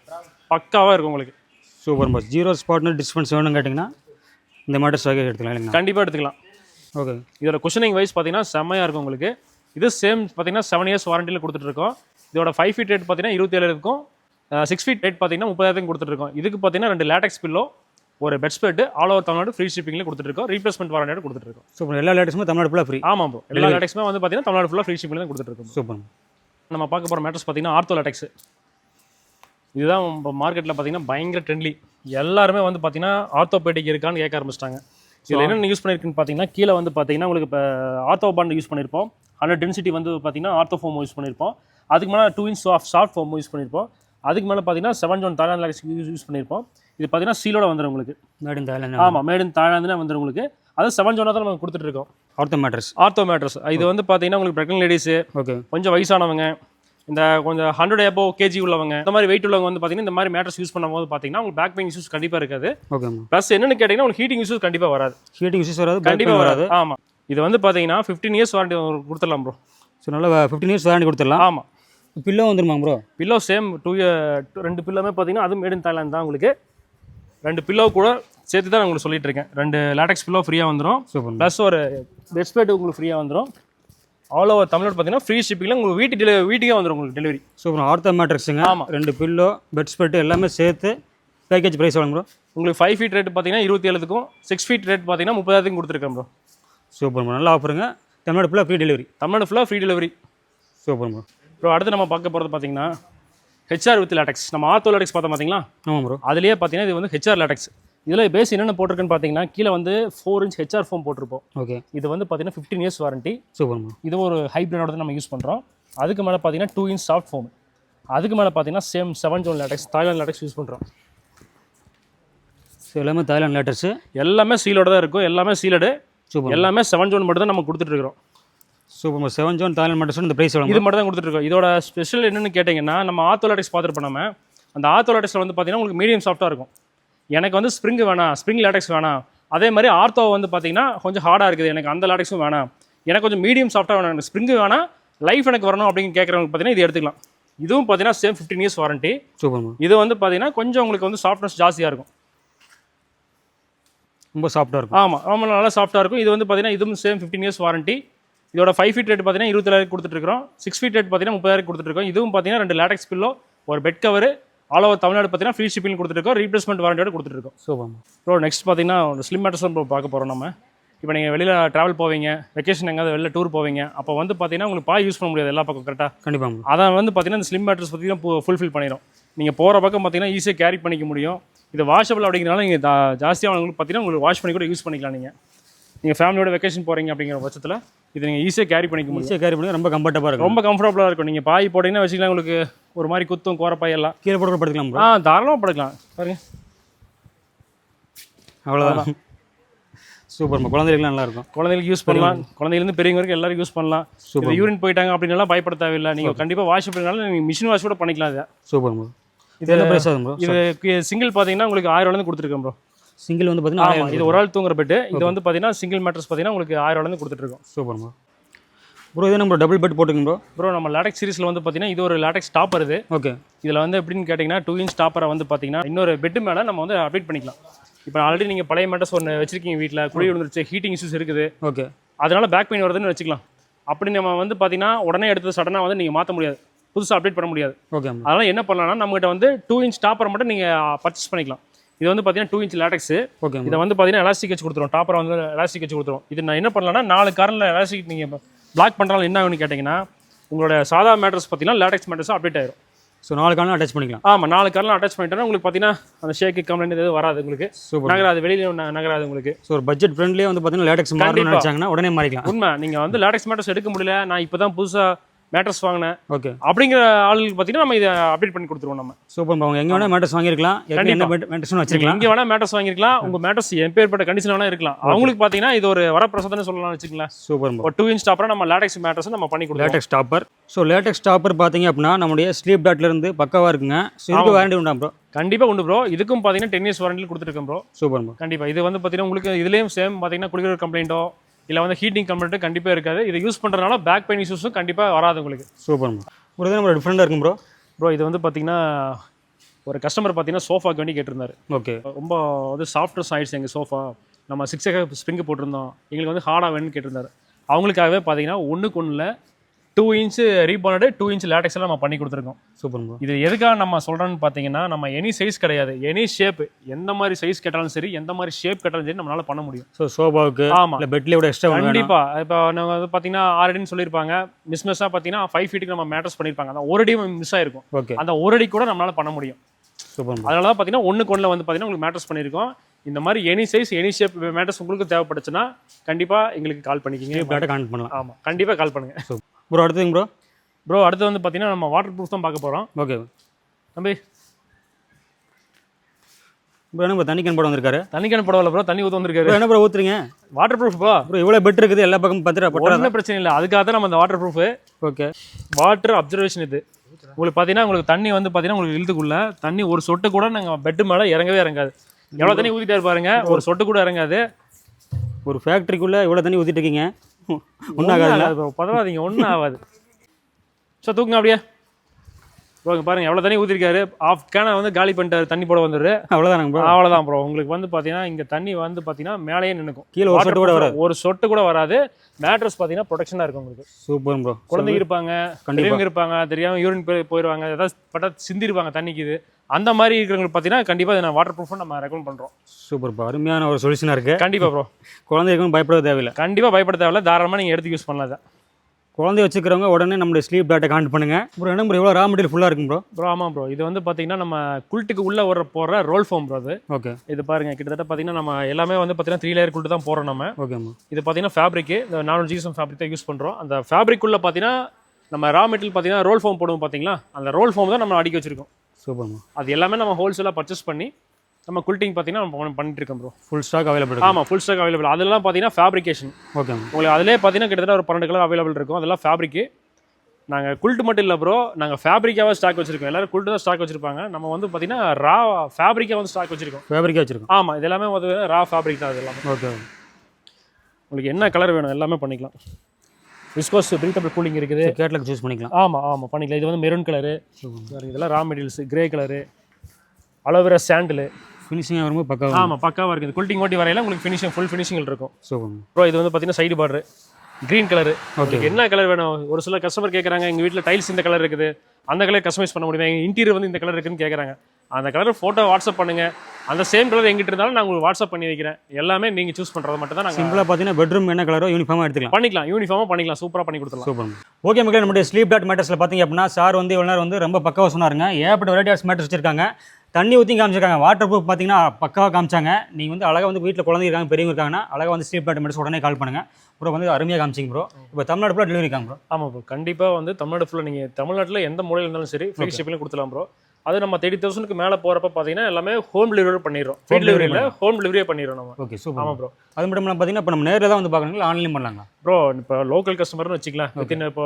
Speaker 2: பக்காவாக இருக்கும் உங்களுக்கு.
Speaker 1: சூப்பர் பாஸ் ஜீரோ ஸ்பாட்னர் டிஸ்பென்ஸ் வேணும்னு கேட்டிங்கன்னா இந்த மேட்டர்ஸ் வகை எடுத்துக்கலாம் இல்லைங்களா?
Speaker 2: கண்டிப்பாக எடுத்துக்கலாம்.
Speaker 1: ஓகே
Speaker 2: இதோட குஷனிங் வைஸ் பார்த்தீங்கன்னா செம்மையாக இருக்கும் உங்களுக்கு. இது சேம் பார்த்தீங்கன்னா செவன் இயர்ஸ் வாரண்டியில் கொடுத்துட்டு இருக்கோம். இதோட ஃபைவ் ஃபீட் ரேட் பார்த்தீங்கன்னா இருபத்தேழு இருக்கும். சிக்ஸ் ஃபீட் ரேட் பார்த்தீங்கன்னா முப்பதாயிரத்துக்கு கொடுத்துட்ருக்கோம் இதுக்கு பார்த்தீங்கன்னா ரெண்டு லேட்டக்ஸ் பில்லோ ஒரு bed spread all over Tamil Nadu free ஷிப்பிங்கில் கொடுத்துட்ருக்கோம் ரீப்ளேஸ்மெண்ட் வாரண்டியோட கொடுத்துட்ருக்கோம்
Speaker 1: சூப்பர். எல்லா லேட்டஸ்ட்டுமே தமிழ்நாடு ஃபுல்லாக ஃப்ரீ
Speaker 2: ஆமாம் ப்ரோ எல்லா லேட்டக்ஸுமே வந்து பார்த்தீங்கன்னா தமிழ்நாடு ஃபுல்லாக ஃப்ரீ ஷிப்பிங்கில் கொடுத்துட்ருக்கோம்
Speaker 1: சூப்பர்.
Speaker 2: நம்ம பார்க்க போகிற மேட்ரஸ் பார்த்தீங்கன்னா ஆர்த்தோ லேட்டக்ஸ் இதுதான் இப்போ மார்க்கெட்டில் பார்த்தீங்கன்னா பயங்கர ட்ரெண்ட்லி எல்லாருமே வந்து பார்த்தீங்கன்னா ஆர்த்தோபேடிக் இருக்கான்னு கேட்க ஆரம்பிச்சிட்டாங்க. இதில் என்னென்ன யூஸ் பண்ணியிருக்குன்னு பார்த்தீங்கன்னா கீழே வந்து பார்த்தீங்கன்னா உங்களுக்கு இப்போ ஆர்த்தோ பாண்ட் யூஸ் பண்ணியிருப்போம் ஹண்ட்ரட் டென்சிட்டி வந்து பார்த்தீங்கன்னா ஆர்த்தோ ஃபோம் யூஸ் பண்ணியிருப்போம் அதுக்கு மேலே two inch soft soft foam use பண்ணியிருப்போம் அதுக்கு மேலே பார்த்தீங்கன்னா seven zone Thailand use use பண்ணியிருப்போம் இது பார்த்தீங்கன்னா சீலோட வந்துடும் உங்களுக்கு.
Speaker 1: மேட் இந்த தாய்லாந்து
Speaker 2: ஆமாம் மேட் இன் தாய்லாந்துனே வந்துடும் உங்களுக்கு. அது செவன் ஜோனாக தான் நம்ம கொடுத்துட்டு இருக்கோம்.
Speaker 1: ஆர்த்தோ மேட்ரஸ்
Speaker 2: ஆர்த்தோ மேட்ரஸ் இது வந்து பார்த்தீங்கன்னா உங்களுக்கு ப்ரெக்னென்ட் லேடிஸு
Speaker 1: ஓகே.
Speaker 2: கொஞ்சம் வயசானவங்க இந்த கொஞ்சம் ஹண்ட்ரட் எபோ கேஜி உள்ளவங்க இந்த மாதிரி வெயிட் உள்ளவங்க வந்து பார்த்தீங்கன்னா இந்த மாதிரி மேட்டர்ஸ் யூஸ் பண்ணும்போது பார்த்தீங்கன்னா உங்களுக்கு பேக் பெயின் இஷ்யூஸ் கண்டிப்பாக இருக்காது.
Speaker 1: ஓகே
Speaker 2: ப்ளஸ் என்னன்னு கேட்டிங்கன்னா உங்களுக்கு ஹீட்டிங் இஷ்யூஸ் கண்டிப்பாக வராது.
Speaker 1: ஹீட்டிங் இஷ்யூஸ் வராது
Speaker 2: கண்டிப்பாக வராது. ஆமாம் இது வந்து பார்த்தீங்கன்னா ஃபிஃப்டீன் இயர்ஸ் வாரண்டி கொடுத்துடலாம் ப்ரோ
Speaker 1: ஸோ நல்லா ஃபிஃப்டின் இயர்ஸ் வாரண்டி கொடுத்துடலாம்.
Speaker 2: ஆமாம்
Speaker 1: பில்லோ வந்துருமா ப்ரோ
Speaker 2: பில்லோ சேம் டூ ரெண்டு பில்லோமே பார்த்தீங்கன்னா அதுவும் மேட் இன் தாய்லாந்து தான் உங்களுக்கு. ரெண்டு பில்லோ கூட சேர்த்து தான் நான் உங்களுக்கு சொல்லிட்டு இருக்கேன் ரெண்டு லேட்டக்ஸ் பில்லோ ஃப்ரீயாக வந்துடும்
Speaker 1: சூப்பர்
Speaker 2: ப்ளஸ் ஒரு பெட்ஸ்பேட் உங்களுக்கு ஃப்ரீயாக வந்துடும் ஆல் ஓவர் தமிழ்நாடு பார்த்தீங்கன்னா ஃப்ரீ ஷிப்பிங்கில் உங்களுக்கு வீட்டு டெலி வீட்டுக்கே வந்துடும் உங்களுக்கு டெலிவரி
Speaker 1: சூப்பர் ஆர்த்தோ மேட்ரஸுங்க
Speaker 2: ஆமா.
Speaker 1: ரெண்டு பில்லோ பெட் ஸ்பெட் எல்லாமே சேர்த்து பேக்கேஜ் ப்ரைஸ் எவ்வளோ ப்ரோ
Speaker 2: உங்களுக்கு ஃபைவ் ஃபீட் ரேட் பார்த்தீங்கன்னா இருபத்தி ஏழுக்கும் சிக்ஸ் ஃபீட் ரேட் பார்த்தீங்கன்னா முப்பதாயிரத்துக்கு கொடுத்துருக்கேன் ப்ரோ
Speaker 1: சூப்பர் ப்ரோ நல்லா ஆஃபருங்க தமிழ்நாடு ஃபுல்லாக ஃப்ரீ டெலிவரி
Speaker 2: தமிழ்நாடு ஃபுல்லாக free delivery
Speaker 1: super bro
Speaker 2: bro அடுத்து நம்ம பார்க்க போகிறது பார்த்தீங்கன்னா ஹெச்ஆர் வித் லேட்டக்ஸ் நம்ம ஆத்தோ லேட்டக்ஸ் பார்த்தோம் பார்த்தீங்களா?
Speaker 1: ஆமாம் ப்ரோ
Speaker 2: அதுலேயே பார்த்தீங்கன்னா இது வந்து ஹெச்ஆர் லேட்டக்ஸ் இதில் பேஸ் என்னென்ன போட்டிருக்குன்னு பார்த்தீங்கன்னா கீழே வந்து ஃபோர் இன்ச் ஹெச்ஆர் ஃபோம் போட்டிருப்போம்.
Speaker 1: ஓகே
Speaker 2: இது வந்து பார்த்தீங்கன்னா fifteen years warranty
Speaker 1: super bro
Speaker 2: இது ஒரு ஹைப்ரிடோட தான் நம்ம யூஸ் பண்ணுறோம் அதுக்கு மேலே பார்த்தீங்கன்னா டூ இன்ச் சாஃப்ட் ஃபோம் அதுக்கு மேலே பார்த்தீங்கன்னா same seven zone latex Thailand latex use பண்ணுறோம்
Speaker 1: ஸோ எல்லாமே தாய்லாந்து லேட்டர்ஸு
Speaker 2: எல்லாமே சீலோட தான் இருக்கும். எல்லாமே சீலடு
Speaker 1: சூப்பர்
Speaker 2: எல்லாமே செவன் ஜோன் மட்டும் தான் நம்ம கொடுத்துட்ருக்கோம்
Speaker 1: super bro seven zone Thailand mattress இந்த ப்ரைஸ்
Speaker 2: இது மட்டும் தான் கொடுத்துட்ருக்கோம் இதோட ஸ்பெஷல் என்னன்னு கேட்டிங்கன்னா நம்ம ஆத்தோலாட்டிக்ஸ் பார்த்துட்டு நம்ம. அந்த ஆத்தோலாட்டிக்ஸில் வந்து பார்த்தீங்கன்னா உங்களுக்கு மீடியம் சாஃப்ட்டாக இருக்கும். எனக்கு வந்து ஸ்ப்ரிங் வேணாம் ஸ்ப்ரிங் லேட்டக்ஸ் வேணாம். அதே மாதிரி ஆர்த்தோ வந்து பார்த்தீங்கன்னா கொஞ்சம் ஹார்டாக இருக்குது. எனக்கு அந்த லேட்டக்ஸும் வேணாம். எனக்கு கொஞ்சம் மீடியம் சாஃப்ட்டாக வேணாம். எனக்கு ஸ்ப்ரிங் வேணாம் லைஃப் எனக்கு வரணும் அப்படின்னு கேட்குறவங்க பார்த்தீங்கன்னா இது எடுத்துக்கலாம். இதுவும் பார்த்தீங்கன்னா same fifteen years warranty
Speaker 1: super bro
Speaker 2: இது வந்து பார்த்தீங்கன்னா கொஞ்சம் உங்களுக்கு வந்து சாஃப்ட்னஸ் ஜாஸ்தியாக இருக்கும்.
Speaker 1: ரொம்ப சாஃப்ட்டாக இருக்கும்.
Speaker 2: ஆமாம் ஆமாம் நல்லா சாஃப்ட்டாக இருக்கும். இது வந்து பார்த்தீங்கன்னா இதுவும் சேம் ஃபிஃப்டீன் இயர்ஸ் வாரண்டி இதோட ஃபைவ் ஃபீட் ரேட் பார்த்தீங்கன்னா இருபத்தேழாயிரம் கொடுத்துட்ருக்கோம் சிக்ஸ் ஃபீட் ரேட் பார்த்தீங்கன்னா முப்பதாயிரம் கொடுத்துட்ருக்கோம் இதுவும் பார்த்தீங்கன்னா ரெண்டு லேட்டக்ஸ் பில்லோ ஒரு bed cover all over Tamil Nadu பார்த்தீங்கன்னா ஃப்ரீ ஷிப்பிங் கொடுத்துருக்கோம் ரீப்ளேஸ்மெண்ட் வாரண்டியோட கொடுத்துருக்கோம்
Speaker 1: சூப்பர் ப்ரோ
Speaker 2: நெக்ஸ்ட் பார்த்தீங்கன்னா ஒரு ஸ்லிம் மேட்டர்ஸ் தான் பார்க்க போகிறோம் நம்ம. இப்போ நீங்கள் வெளியில் ட்ராவல் போவீங்க வெக்கேஷன் எங்கேயாவது வெளில டூர் போவீங்க அப்போ வந்து பார்த்தீங்கன்னா உங்களுக்கு பாய் யூஸ் பண்ண முடியாது எல்லா பக்கம் கரெக்டாக
Speaker 1: கண்டிப்பாக ப்ரோ
Speaker 2: அதை வந்து பார்த்தீங்கன்னா இந்த ஸ்லிம் மேட்டர்ஸ் பார்த்தீங்கன்னா ஃபுல்ஃபில் பண்ணிடும் நீங்கள் போகிற பக்கம் பார்த்தீங்கன்னா ஈஸியாக கேரி பண்ணிக்க முடியும். இது வாஷபிள் அப்படிங்கிறனால நீங்கள் ஜாஸ்தியாக உங்களுக்கு பார்த்தீங்கன்னா உங்களுக்கு வாஷ் பண்ணி கூட யூஸ் பண்ணிக்கலாம் நீங்கள் நீங்கள் ஃபேமிலியோட வெக்கேஷன் போகிறீங்க அப்படிங்கிற பட்சத்தில் இது நீங்கள் ஈஸியாக கேரி பண்ணிக்க முடியும்.
Speaker 1: ஈஸியாக கேரி பண்ணி ரொம்ப கம்ஃபர்டபுளாக இருக்கும்.
Speaker 2: ரொம்ப கம்ஃபர்டபுளாக இருக்கும். நீங்கள் பாய் போட்டிங்கன்னா வச்சுக்கலாம் உங்களுக்கு ஒரு மாதிரி குத்தும் கோரப்பாய் எல்லாம்.
Speaker 1: கீழே போட்டு படுத்துக்கலாம் ப்ரோ
Speaker 2: ஆ தாராளமாக படுக்கலாம். பாருங்க.
Speaker 1: அவ்வளோதான் சூப்பர் ப்ரோ குழந்தைகளுக்குலாம் நல்லா இருக்கும்
Speaker 2: குழந்தைகளுக்கு யூஸ் பண்ணலாம். குழந்தையிலேருந்து பெரியவங்க வரைக்கும் எல்லாரும் யூஸ் பண்ணலாம். இது யூரின் போயிட்டாங்க அப்படின்னாலாம் பயப்பட தேவையில்லை. நீங்கள் கண்டிப்பாக வாஷ் பண்ணினாலும் நீங்கள் மிஷின் வாஷ் கூட பண்ணிக்கலாம் இதை.
Speaker 1: சூப்பர் ப்ரோ இது என்ன ப்ரைஸ் ஆகும் ப்ரோ
Speaker 2: இது சிங்கிள் பார்த்தீங்கன்னா உங்களுக்கு ஆயிரம் ரூபாய் கொடுத்துருக்கோம் ப்ரோ
Speaker 1: சிங்கிள் வந்து பார்த்தீங்கன்னா
Speaker 2: இது ஒரு ஆள் தூங்குற பெட்டு இது வந்து பார்த்தீங்கன்னா சிங்கிள் மேட்ரஸ் பார்த்தீங்கன்னா உங்களுக்கு ஆயிரம் ரூபாய் கொடுத்துட்ருக்கோம்
Speaker 1: சூப்பர் ப்ரோ ப்ரோ இது நம்ம டபுள் பெட் போட்டுங்க ப்ரோ
Speaker 2: ப்ரோ நம்ம லேட்டக்ஸ் சீரிஸில் வந்து பார்த்தீங்கன்னா இது ஒரு லேட்டக்ஸ் டாப்பர் இது.
Speaker 1: ஓகே
Speaker 2: இதில் வந்து எப்படின்னு கேட்டிங்கன்னா டூ இன்ச் டாப்பரை வந்து பார்த்தீங்கன்னா இன்னொரு பெட்டு மேலே நம்ம வந்து அப்டேட் பண்ணிக்கலாம். இப்போ ஆல்ரெடி நீங்கள் பழைய மேட்டர்ஸ் ஒன்று வச்சிருக்கீங்க வீட்டில் குழி விழுந்துருச்சு ஹீட்டிங் இஷ்யூஸ் இருக்குது.
Speaker 1: ஓகே
Speaker 2: அதனால பேக் பெயின் வருதுன்னு வச்சுக்கலாம். அப்படி நம்ம வந்து பார்த்தீங்கன்னா உடனே எடுத்து சடனாக வந்து நீங்கள் மாற்ற முடியாது. புதுசாக அப்டேட் பண்ண முடியாது.
Speaker 1: ஓகே
Speaker 2: அதனால் என்ன பண்ணலாம்னா நம்மகிட்ட வந்து டூ இன்ச் டாப்பரை மட்டும் நீங்கள் பர்ச்சேஸ் பண்ணிக்கலாம். இது வந்து பார்த்தீங்கன்னா டூ இன்ச் லேட்டக்ஸு
Speaker 1: ஓகே
Speaker 2: இதை வந்து பார்த்தீங்கன்னா எலாஸ்டிக் வச்சு கொடுத்துரும். டாப்பரை வந்து எலாஸ்டிக் வச்சு கொடுத்துரும். இது நான் என்ன பண்ணலாம்னா நாலு காரில் எலாஸ்டிக் நீங்கள் பிளாக் பண்ணுறாலும் என்ன ஆகும்னு கேட்டிங்கன்னா உங்களோட சாதா மேட்ரஸ் பார்த்தீங்கன்னா லேட்டக்ஸ் மேட்ரஸ் அப்டேட் ஆயிரும்.
Speaker 1: ஸோ நாலு காலம் அட்டாச் பண்ணிக்கலாம்.
Speaker 2: ஆமாம் நாலு காரில் அட்டாச் பண்ணிட்டோன்னா உங்களுக்கு பார்த்தீங்கன்னா அந்த ஷேக்கு கம்ப்ளைண்ட் எதுவும் வராது உங்களுக்கு.
Speaker 1: சூப்பர்
Speaker 2: நகராது வெளியில் நகராது உங்களுக்கு.
Speaker 1: ஸோ ஒரு பட்ஜெட் ஃப்ரெண்ட்லேயே வந்து பார்த்தீங்கன்னா லேட்டக்ஸ் மாறணும்னு. நினச்சாங்கன்னா உடனே மாறிக்கலாம்.
Speaker 2: உண்மை. நீங்கள் வந்து லேட்டக்ஸ் மேட்ரஸ் எடுக்க முடியல. நான் இப்போ தான் புதுசாக மேட்ரஸ் வாங்கினேன்.
Speaker 1: ஓகே
Speaker 2: அப்படிங்கிற ஆளுக்கு பார்த்தீங்கன்னா நம்ம இதை அப்டேட் பண்ணி கொடுத்துருவோம் நம்ம.
Speaker 1: சூப்பர் ப்ரோ அவங்க எங்கே வேணால் மேட்டர்ஸ் வாங்கியிருக்கலாம். ஏற்கனவே என்ன மேட்டர்ஸ்னு வச்சிருக்கலாம்.
Speaker 2: எங்கே வேணா மேட்ரஸ் வாங்கிருக்கலாம் உங்க மேட்ரஸ் எப்பேற்பட்ட கண்டிஷன் வேணா இருக்கலாம். அவங்களுக்கு பார்த்தீங்கன்னா இது ஒரு வரப்பிரசாதம்னு சொல்லலாம் வச்சுக்கலாம்
Speaker 1: சூப்பர் ப்ரோ
Speaker 2: ஒரு டூ இன்ச் டாப்பரை நம்ம லேட்டக்ஸ் மேட்ரஸ் நம்ம பண்ணி கொடுக்கலாம்
Speaker 1: latex topper so latex topper பார்த்தீங்க அப்படின்னா நம்முடைய ஸ்லீப் டாட்ல இருந்து பக்காவாக இருக்குங்க. ஸோ இதுக்கு வாரண்டி உண்டா ப்ரோ
Speaker 2: கண்டிப்பாக உண்டு ப்ரோ இதுக்கும் பார்த்தீங்கன்னா டென் இயர்ஸ் வாரண்டியில் கொடுத்துருக்கோம் ப்ரோ
Speaker 1: சூப்பர் ப்ரோ
Speaker 2: கண்டிப்பாக இது வந்து பார்த்தீங்கன்னா உங்களுக்கு இதுலேயும் சேம் பார்த்தீங்கன்னா குளிக்கிற கம்ப்ளைண்ட்டோ இல்லை வந்து ஹீட்டிங் கம்ப்ளைண்ட்டோ கண்டிப்பாக இருக்காது. இது யூஸ் பண்ணுறதுனால பேக் பெயின் இஷ்யூஸும் கண்டிப்பாக வராது உங்களுக்கு.
Speaker 1: சூப்பர் ப்ரோ இது நம்ம டிஃப்ரெண்டாக இருக்கும் ப்ரோ
Speaker 2: ப்ரோ இது வந்து பார்த்தீங்கன்னா ஒரு கஸ்டமர் பார்த்தீங்கன்னா சோஃபாக்கு வேண்டி கேட்டிருந்தாரு.
Speaker 1: ஓகே
Speaker 2: ரொம்ப வந்து சாஃப்ட்னஸ் ஆயிடுச்சு எங்கள் சோஃபா நம்ம சிக்ஸ் ஸ்ப்ரிங்கு போட்டிருந்தோம். எங்களுக்கு வந்து ஹார்டாக வேணும்னு கேட்டிருந்தாரு. அவங்களுக்காகவே பார்த்தீங்கன்னா ஒன்றுக்கு ஒன்றில் two inch rebond two inch லேட்டக்ஸில் நம்ம பண்ணி கொடுத்துருக்கோம்.
Speaker 1: சூப்பர் ப்ரோ
Speaker 2: இது எதுக்காக நம்ம சொல்கிறோன்னு பார்த்தீங்கன்னா நம்ம எனி சைஸ் கிடையாது. எனி ஷேப் எந்த மாதிரி சைஸ் கேட்டாலும் சரி எந்த மாதிரி ஷேப் கேட்டாலும் சரி நம்மளால பண்ண முடியும்.
Speaker 1: ஸோ சோபாவுக்கு
Speaker 2: ஆமா.
Speaker 1: இல்லை பெட்லேயே கூட எக்ஸ்ட்ரா வேணும்.
Speaker 2: கண்டிப்பா. இப்போ நம்ம வந்து பார்த்தீங்கன்னா ஆறு அடின்னு சொல்லியிருப்பாங்க. மிஸ் மிஸ்ஸாக பார்த்தீங்கன்னா ஃபைவ் ஃபீட்டுக்கு நம்ம மேட்டர்ஸ் பண்ணியிருப்பாங்க. அந்த ஒரு அடி மிஸ் ஆயிருக்கும்.
Speaker 1: ஓகே
Speaker 2: அந்த ஒரு அடி கூட நம்மளால பண்ண முடியும்.
Speaker 1: சூப்பர் ப்ரோ
Speaker 2: அதனால தான் பார்த்தீங்கன்னா ஒன்றுக்கு ஒன்றில் வந்து பார்த்தீங்கன்னா உங்களுக்கு மேட்டர்ஸ் பண்ணியிருக்கோம். இந்த மாதிரி any size any shape mattress உங்களுக்கு தேவைப்பட்டுச்சுன்னா கண்டிப்பாக எங்களுக்கு கால் பண்ணிக்கிங்க.
Speaker 1: கான்ட் பண்ணலாம்
Speaker 2: ஆமாம் கண்டிப்பாக கால் பண்ணுங்க.
Speaker 1: ஸோ ப்ரோ அடுத்ததுங்க ப்ரோ
Speaker 2: ப்ரோ அடுத்து வந்து பார்த்தீங்கன்னா நம்ம வாட்டர் ப்ரூஃப் தான் பார்க்க போகிறோம்
Speaker 1: ஓகே
Speaker 2: தம்பி.
Speaker 1: ப்ரோ என்ன ப்ரோ தண்ணி கேன் போட வந்திருக்காரு?
Speaker 2: தண்ணி கேன் போடவில்ல ப்ரோ தண்ணி ஊற்ற வந்திருக்காரு.
Speaker 1: என்ன ப்ரோ ஊற்றுறீங்க
Speaker 2: வாட்டர் ப்ரூஃப் ப்ரோ
Speaker 1: ப்ரோ இவ்வளோ பெட் இருக்குது எல்லா பக்கமும் பத்திர பட்டா
Speaker 2: ஒன்றும் பிரச்சனை இல்லை. அதுக்காக தான் நம்ம இந்த waterproof
Speaker 1: okay
Speaker 2: water observation இது. உங்களுக்கு பார்த்தீங்கன்னா உங்களுக்கு தண்ணி வந்து பார்த்தீங்கன்னா உங்களுக்கு இழுத்துக்குள்ள தண்ணி ஒரு சொட்டு கூட நாங்கள் பெட்டு மேலே இறங்கவே இறங்காது. எவ்வளோ தண்ணி ஊற்றிட்டே இருப்பாருங்க ஒரு சொட்டு கூட இறங்காது.
Speaker 1: ஒரு ஃபேக்ட்ரிக்குள்ளே இவ்வளோ தண்ணி ஊற்றிட்டு இருக்கீங்க. ஒன்றாகாது
Speaker 2: ஒன்றும் பரவாதீங்க ஒன்றும் ஆகாது ஸோ தூக்குங்க அப்படியே. ப்ரோ பாருங்க எவ்வளோ தண்ணி ஊற்றிருக்காரு ஆஃப் கேனை வந்து காலி பண்ணிட்டாரு தண்ணி போட வந்துரு
Speaker 1: அவ்வளோதானங்க ப்ரோ
Speaker 2: அவ்வளோதான் ப்ரோ உங்களுக்கு வந்து பார்த்தீங்கன்னா இங்கே தண்ணி வந்து பார்த்தீங்கன்னா மேலேயே நின்னுக்கும்.
Speaker 1: கீழே ஒரு சொட்டு கூட வராது.
Speaker 2: ஒரு சொட்டு கூட வராது. மேட்ரஸ் பார்த்தீங்கன்னா ப்ரொடெக்ஷனாக இருக்கும் உங்களுக்கு.
Speaker 1: சூப்பர் ப்ரோ
Speaker 2: குழந்தைங்க இருப்பாங்க
Speaker 1: கண்டிப்பா.
Speaker 2: பெரியவங்க இருப்பாங்க தெரியாம யூரின் போய் போயிடுவாங்க ஏதாவது பட்டா சிந்திருப்பாங்க தண்ணிக்கு இது. அந்த மாதிரி இருக்கிறவங்களுக்கு பார்த்தீங்கன்னா கண்டிப்பாக நான் வாட்டர் ப்ரூஃபும் நம்ம ரெக்கமெண்ட் பண்ணுறோம்
Speaker 1: சூப்பர் ப்ரோ அருமையான ஒரு சொல்யூஷனாக இருக்குது
Speaker 2: கண்டிப்பாக ப்ரோ
Speaker 1: குழந்தைக்கும் பயப்பட தேவையில்லை.
Speaker 2: கண்டிப்பாக பயப்பட தேவையில்ல. தாராளமாக நீங்கள் எடுத்து யூஸ் பண்ணலாம்
Speaker 1: குழந்தை வச்சுக்கிறவங்க உடனே நம்மளுடைய ஸ்லீப் டேட்டா கான்ட் பண்ணுங்க. ப்ரோ என்ன ப்ரோ இவ்வளோ ரா மெட்டீரியல் ஃபுல்லாக இருக்கும் ப்ரோ
Speaker 2: ப்ரோ ஆமாம் ப்ரோ இது வந்து பார்த்தீங்கன்னா நம்ம குல்ட்டுக்கு உள்ளே வர போடுற ரோல் ஃபோம் ப்ரோ அது.
Speaker 1: ஓகே
Speaker 2: இது பாருங்க கிட்டத்தட்ட பார்த்தீங்கன்னா நம்ம எல்லாமே வந்து பார்த்தீங்கன்னா த்ரீ லேயர் குல்ட்டு தான் போடுறோம் நம்ம.
Speaker 1: ஓகேம்மா
Speaker 2: இது பார்த்தீங்கன்னா ஃபேப்ரிக்கு இந்த நானூறு ஜிஎஸ்எம் ஃபேப்ரிக் தான் யூஸ் பண்ணுறோம் அந்த ஃபேப்ரிக் உள்ள பார்த்தீங்கன்னா நம்ம ரா மெட்டீரியல் பார்த்தீங்கன்னா ரோல் ஃபோம் போடுவோம் பார்த்தீங்களா அந்த ரோல் ஃபோம் தான் நம்ம அடிக்க வச்சிருக்கோம்.
Speaker 1: சூப்பர்மா
Speaker 2: அது எல்லாமே நம்ம ஹோல்சேலாக பர்ச்சேஸ் பண்ணி நம்ம குல்ட்டிங் பார்த்தீங்கன்னா நம்ம பண்ண- பண்ணிட்டு இருக்கோம் ப்ரோ
Speaker 1: ஃபுல் ஸ்டாக் அவைலபிள்
Speaker 2: ஆமாம் ஃபுல் ஸ்டாக் அவைலபிள் அதெல்லாம் பார்த்தீங்கன்னா ஃபேப்ரிகேஷன்
Speaker 1: ஓகேம்மா
Speaker 2: உங்களுக்கு அதிலே பார்த்தீங்கன்னா கிட்டத்தட்ட ஒரு பன்னெண்டு கலர் அவைலபிள் இருக்கும். அதெல்லாம் ஃபேப்ரிக்கு நாங்கள் குல்ட் மட்டும் இல்லை ப்ரோ நாங்கள் ஃபேப்ரிக்காவே ஸ்டாக் வச்சிருக்கோம். எல்லாரும் குல்ட் தான் ஸ்டாக் வச்சிருப்பாங்க. நம்ம வந்து பார்த்தீங்கன்னா ரா ஃபேப்ரிக்காக வந்து ஸ்டாக் வச்சிருக்கோம்.
Speaker 1: ஃபேப்ரிக்காக வச்சுருக்கோம்.
Speaker 2: ஆமாம் இது எல்லாமே வந்து ரா ஃபேப்ரிக் தான் இது எல்லாமே.
Speaker 1: ஓகே
Speaker 2: உங்களுக்கு என்ன கலர் வேணும் எல்லாமே பண்ணிக்கலாம். விஸ்கோஸ் ப்ரீத்தபிள் கூலிங் இருக்குது.
Speaker 1: கேட்லாக் சூஸ் பண்ணிக்கலாம்.
Speaker 2: ஆமாம் ஆமாம் பண்ணிக்கலாம். இது வந்து மெரூன் கலரு இதெல்லாம் raw materials grey colour aloe vera சாண்டிலு
Speaker 1: ஃபினிஷிங்காக வரும்போது பக்கம்
Speaker 2: ஆமாம் பக்காவாக இருக்குது குல்ட்டிங் ஓட்டி வரையில உங்களுக்கு ஃபினிஷிங் ஃபுல் ஃபினிஷிங் இருக்கும்.
Speaker 1: சூப்பர்மா
Speaker 2: ப்ரோ இது வந்து பார்த்தீங்கன்னா சைடு பார்டர் க்ரீன் கலரு உங்களுக்கு என்ன கலர் வேணும்? ஒரு சில கஸ்டமர் கேட்குறாங்க எங்கள் வீட்டில் டைல்ஸ் இந்த கலர் இருக்குது. அந்த கலர் கஸ்டமைஸ் பண்ண முடியுமா? எங்கள் இன்டீரியர் வந்து இந்த கலர் இருக்குன்னு கேட்குறாங்க அந்த கலர் ஃபோட்டோ வாட்ஸ்அப் பண்ணுங்க. அந்த சேம் கலர் எங்கிட்ட இருந்தாலும் நான் உங்களுக்கு வாட்ஸ்அப் பண்ணி வைக்கிறேன். எல்லாமே நீங்கள் சூஸ் பண்ணுறது மட்டும் தான் நாங்கள்
Speaker 1: சிம்பிளாக பார்த்தீங்கன்னா பெட்ரூம் என்ன கலரோ யூனிஃபார்மாக எடுத்துக்கலாம்.
Speaker 2: பண்ணிக்கலாம். யூனிஃபார்மாக பண்ணிக்கலாம். சூப்பராக பண்ணி கொடுத்துலாம்
Speaker 1: சூப்பர். ஓகே மக்களே நம்மளுடைய ஸ்லீப் டாட் மேட்டர்ஸில் பார்த்தீங்க அப்படின்னா சார் வந்து இவ்வளோ நேரம் வந்து ரொம்ப பக்காவாக சொன்னாருங்க. ஏகப்பட்ட வெரைட்டி மேட்டர்ஸ் வச்சிருக்காங்க. தண்ணி ஊற்றி காமிச்சிருக்காங்க. வாட்டர் ப்ரூஃப் பார்த்தீங்கன்னா பக்காவாக காமிச்சாங்க. நீங்கள் வந்து அழகாக வந்து வீட்டில் குழந்தை இருக்காங்க பெரியவங்க இருக்காங்கன்னா அழகாக வந்து ஸ்லீப் டாட் மேட்டர்ஸ் உடனே கால் பண்ணுங்க. ப்ரோ வந்து அருமையாக காமிச்சிங்க ப்ரோ இப்போ தமிழ்நாடு ஃபுல்லாக டெலிவரி இருக்காங்க ப்ரோ
Speaker 2: ஆமாம் ப்ரோ கண்டிப்பாக வந்து தமிழ்நாடு ஃபுல்லாக நீங்கள் தமிழ்நாட்டில் எந்த மூலையில் இருந்தாலும் சரி ஃப்ரீ ஷிப்பிலும் கொடுத்துலாம் ப்ரோ அது நம்ம தேர்ட்டி தௌசண்ட்க்கு மேலே போகிறப்ப பார்த்தீங்கன்னா எல்லாமே ஹோம் டெலிவரி பண்ணிடுறோம். ஃப்ரீ டெலிவரியில் ஹோம் டெலிவரியே பண்ணிடுறோம் நம்ம.
Speaker 1: ஓகே சூப்பர்
Speaker 2: ஆமாம் ப்ரோ
Speaker 1: அது மட்டும் இல்லாமல் பார்த்தீங்கன்னா இப்போ நம்ம நேரில் தான் வந்து பார்க்கணுங்களா ஆன்லைன் பண்ணலாங்களா?
Speaker 2: ப்ரோ இப்போ லோக்கல் கஸ்டமர்னு வச்சுக்கலாம் வித்தின் இப்போ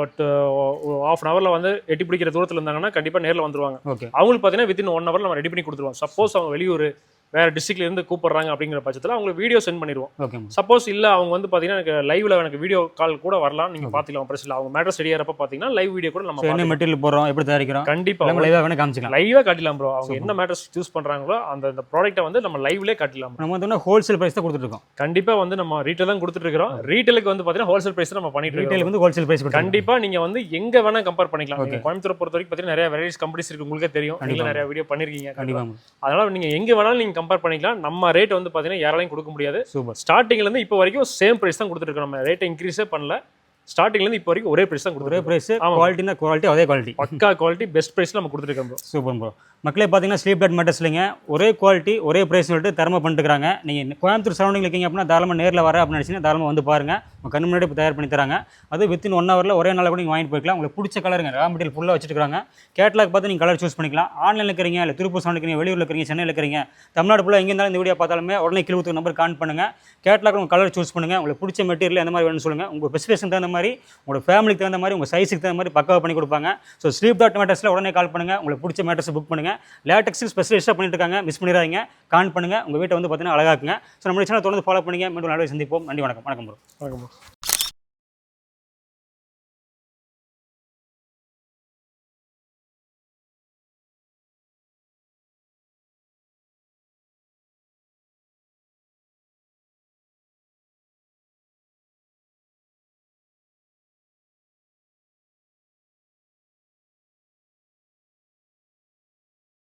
Speaker 2: ஆஃப் அன் ஹவரில் வந்து எட்டி பிடிக்கிற தூரத்தில் இருந்தாங்கன்னா கண்டிப்பாக நேரில் வந்துருவாங்க.
Speaker 1: ஓகே
Speaker 2: அவங்களுக்கு பார்த்தீங்கன்னா வித்தின் ஒன் ஹவர் நம்ம ரெடி பண்ணி கொடுத்துருவோம். சப்போஸ் அவங்க வெளியூர் வேற டிஸ்ட்ரிக்ட்ல இருந்து கூப்பிடுறாங்க அப்படிங்கிற பட்சத்தில் அவங்களுக்கு வீடியோ சென்ட் பண்ணிடுவோம். சப்போஸ் இல்லை அவங்க வந்து பார்த்தீங்கன்னா எனக்கு லைவ்ல எனக்கு வீடியோ கால் கூட வரலாம். நீங்கள் பார்த்துக்கலாம் பிரச்சனை இல்லை. அவங்க மேட்ரஸ் ரெடி ஆகிறப்ப பார்த்தீங்கன்னா லைவ் வீடியோ கூட நம்ம
Speaker 1: என்ன. மெட்டீரியல் போடுறோம்? எப்படி தயாரிக்கிறோம்?
Speaker 2: கண்டிப்பா.
Speaker 1: எல்லாமே லைவாக வேணால் காமிச்சிக்கலாம்.
Speaker 2: லைவாக காட்டிடலாம் ப்ரோ அவங்க என்ன மேட்டர்ஸ் சூஸ் பண்றாங்களோ அந்த அந்த ப்ராடக்ட்டை வந்து நம்ம லைவ்லேயே காட்டிடலாம்
Speaker 1: நம்ம வந்து ஹோல்சேல் ப்ரைஸ் தான் கொடுத்துட்ருக்கோம்
Speaker 2: கண்டிப்பா வந்து நம்ம ரீட்டைல் தான் கொடுத்துட்டு இருக்கிறோம். ரீட்டைலுக்கு வந்து பார்த்தீங்கன்னா ஹோல்சேல் பிரைஸ் நம்ம பண்ணிட்டு இருக்கோம்
Speaker 1: ரீட்டைலுக்கு வந்து ஹோல்சேல் ப்ரைஸ் கொடுத்துருக்கோம்
Speaker 2: கண்டிப்பா நீங்க வந்து எங்க வேணா கம்பேர் பண்ணிக்கலாம். நீங்க கோயம்புத்தூர் பொறுத்த வரைக்கும் பார்த்தீங்கன்னா நிறைய வெரைட்டிஸ் கம்பெனிஸ் இருக்கு. உங்களுக்கே தெரியும். நீங்க நிறைய வீடியோ பண்ணிருக்கீங்க.
Speaker 1: கண்டிப்பாக
Speaker 2: அதனால நீங்க எங்க வேணாலும் நீங்க கம்பேர் பண்ணிக்கலாம். நம்ம ரேட் வந்து பாத்தீங்கன்னா யாராலையும் கொடுக்க முடியாது.
Speaker 1: சூப்பர்
Speaker 2: ஸ்டார்டிங்ல இருந்து இப்போ வரைக்கும் சேம் பிரைஸ் தான் கொடுத்துட்டு இருக்கோம் நம்ம ரேட்டை இன்க்ரீஸே பண்ணல. ஸ்டார்டிங்ல இருந்து இப்போ வரைக்கும் ஒரே பிரைஸ் தான்
Speaker 1: ஒரே
Speaker 2: கொடுத்துருக்கோம்.
Speaker 1: ப்ரைஸ். குவாலிட்டினா குவாலிட்டி அதே குவாலிட்டி
Speaker 2: பக்கா குவாலிட்டி பெஸ்ட் பிரைஸ்ல நம்ம கொடுத்துருக்கோம் ப்ரோ
Speaker 1: சூப்பர் ப்ரோ மக்களே பார்த்தீங்கன்னா ஸ்லீப் டாட் மேட்டர்ஸ் இல்லைங்க. ஒரே குவாலிட்டி ஒரே ப்ரைஸ் சொல்லிட்டு தரமாக பண்ணிட்டுருக்காங்க நீங்கள் கோயம்புத்தூர் சரௌண்டிங் இருக்கீங்க அப்படின்னா தாராளமாக நேரில் வர அப்படின்னு நினச்சிங்கன்னா தாராளமாக வந்து பாருங்கள் உங்கள் கண் முன்னாடி இப்போ தயார் பண்ணி தராங்க. அது வித்தின் ஒன் ஹவரில் ஒரே நாளில் கூட நீங்கள் வாங்கிட்டு போய்க்கலாம். உங்களுக்கு பிடிச்ச கலருங்க ரா மெட்டீரியல் ஃபுல்லாக வச்சுருக்காங்க கேட்லாக் பார்த்து நீங்கள் கலர் சூஸ் பண்ணிக்கலாம். ஆன்லைனில் இருக்கிறீங்க இல்லை திருப்பூர் சவுண்ட் இருக்கிறீங்க வெளியூரில் இருக்கிறீங்க சென்னையில் இருக்கிறீங்க தமிழ்நாடு ஃபுல்லாக எங்கே இருந்தாலும் இந்த வீடியோ பார்த்தாலுமே உடனே கிழவுத்து நம்பர் கான் பண்ணுங்க. கேட்லாக் உங்கள் கலர் சூஸ் பண்ணுங்க. உங்களுக்கு பிடிச்ச மெட்டீரியல் எந்த மாதிரி வேணும்னு சொல்லுங்கள் உங்கள் ஸ்பெசிஃபிகேஷன் தகுந்த மாதிரி உங்களோட ஃபேமிலிக்கு தகுந்த மாதிரி உங்கள் சைஸுக்கு தகுந்த மாதிரி பக்காவாக பண்ணி கொடுப்பாங்க. ஸோ ஸ்லீப் டாட் மேட்டர்ஸில் உடனே கால் பண்ணுங்கள் உங்களுக்கு பிடிச்ச மேட்டர்ஸ் புக் பண்ணுங்க லேட்டக்ஸில் ஸ்பெஷலிஸ்ட்டாக பண்ணிட்டு இருக்காங்க மிஸ் பண்ணிடாதீங்க. கான் பண்ணுங்க. உங்கள் வீட்டை வந்து பார்த்தீங்கன்னா அழகாக்குங்க ஸோ நம்ம சேனல் தொடர்ந்து ஃபாலோ பண்ணுங்க. மீண்டும் நாளை சந்திப்போம். நன்றி வணக்கம். வணக்கம் ப்ரோ
Speaker 2: வணக்கம்.